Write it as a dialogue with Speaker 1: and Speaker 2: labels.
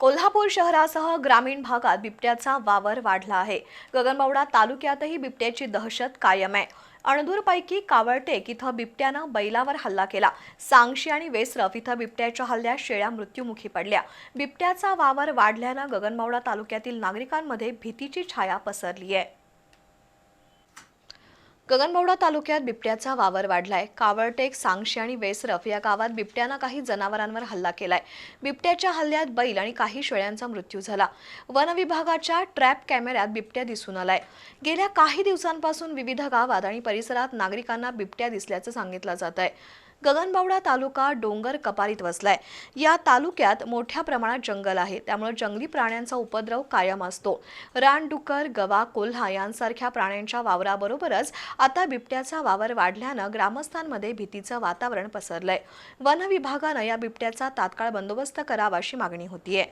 Speaker 1: कोल्हापूर शहरासह ग्रामीण भागात बिबट्याचा वावर वाढला आहे. गगनबावडा तालुक्यातही बिबट्याची दहशत कायम आहे. अणदूरपैकी कावळटेक इथं बिबट्यानं बैलावर हल्ला केला. सांगशी आणि वेसरफ इथं बिबट्याच्या हल्ल्यात शेळ्या मृत्युमुखी पडल्या. बिबट्याचा वावर वाढल्यानं गगनबावडा तालुक्यातील नागरिकांमध्ये भीतीची छाया पसरली आहे. गगनबावडा तालुक्यात बिबट्याचा वावर वाढलाय. कावळटेक सांगशी आणि वेसरफ या गावात बिबट्यानं काही जनावरांवर हल्ला केलाय. बिबट्याच्या हल्ल्यात बैल आणि काही शेळ्यांचा मृत्यू झाला. वन विभागाच्या ट्रॅप कॅमेऱ्यात बिबट्या दिसून आलाय. गेल्या काही दिवसांपासून विविध गावात आणि परिसरात नागरिकांना बिबट्या दिसल्याचं सांगितलं जात आहे गगनबावडा तालुका डोंगर कपारीत वसलाय. या तालुक्यात मोठ्या प्रमाणात जंगल आहे. त्यामुळे जंगली प्राण्यांचा उपद्रव कायम असतो. रानडुकर गवा कोल्हा यांसारख्या प्राण्यांच्या वावराबरोबरच आता बिबट्याचा वावर वाढल्यानं ग्रामस्थांमध्ये भीतीचं वातावरण पसरलंय. वन विभागानं या बिबट्याचा तात्काळ बंदोबस्त करावा अशी मागणी होतीये.